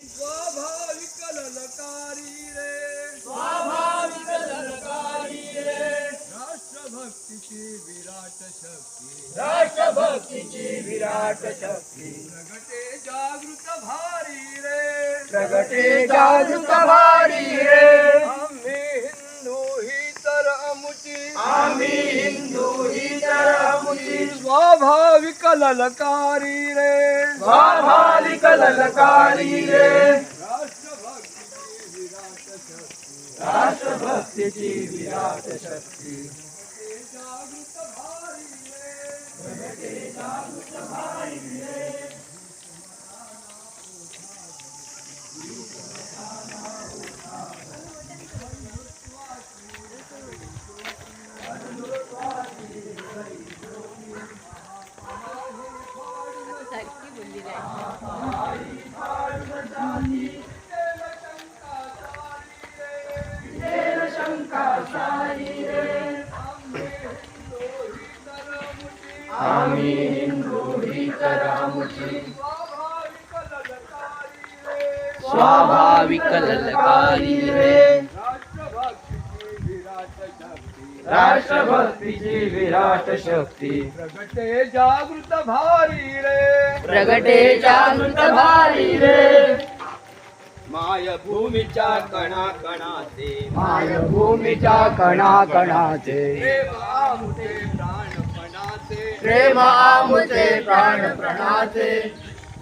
स्वाभाविक ललकारी रे। स्वाभाविक ललकारी रे। राष्ट्रभक्तीची विराट शक्ती। राष्ट्रभक्तीची विराट शक्ती। प्रगटे जागृत भारी रे। प्रगटे जागृत भारी रे। आम्ही हिंदू ही तर अमुची आम्ही हिंदू ही तर अमुची स्वाभाविक ललकारी रे स्वाभाविक ललकारी रे राष्ट्रभक्तीची विराट शक्ती। राष्ट्रभक्तीची विराट शक्ती प्रगटे जागृत भारी रे सारखी बोललेली आहे आम्ही हिंदू ही तर अमुची स्वाभाविक ललकारी स्वाभाविक ललकारी रे राष्ट्रभक्तीची विराट शक्ती राष्ट्रभक्तीची विराट शक्ती. प्रगटे जागृत भारी रे. प्रगटे जागृत भारी रे. मायभूमीच्या कणा कणाचे मायभूमीच्या कणा कणाचे प्रेम आमुचे प्राणपणाचे. प्रेम आमुचे प्राणप्रणाचे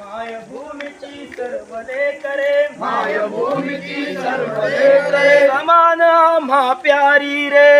मायभूमीची सर्व लेकरे मायभूमीची सर्व लेकरे समान आम्हा प्यारी रे.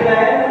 Gracias.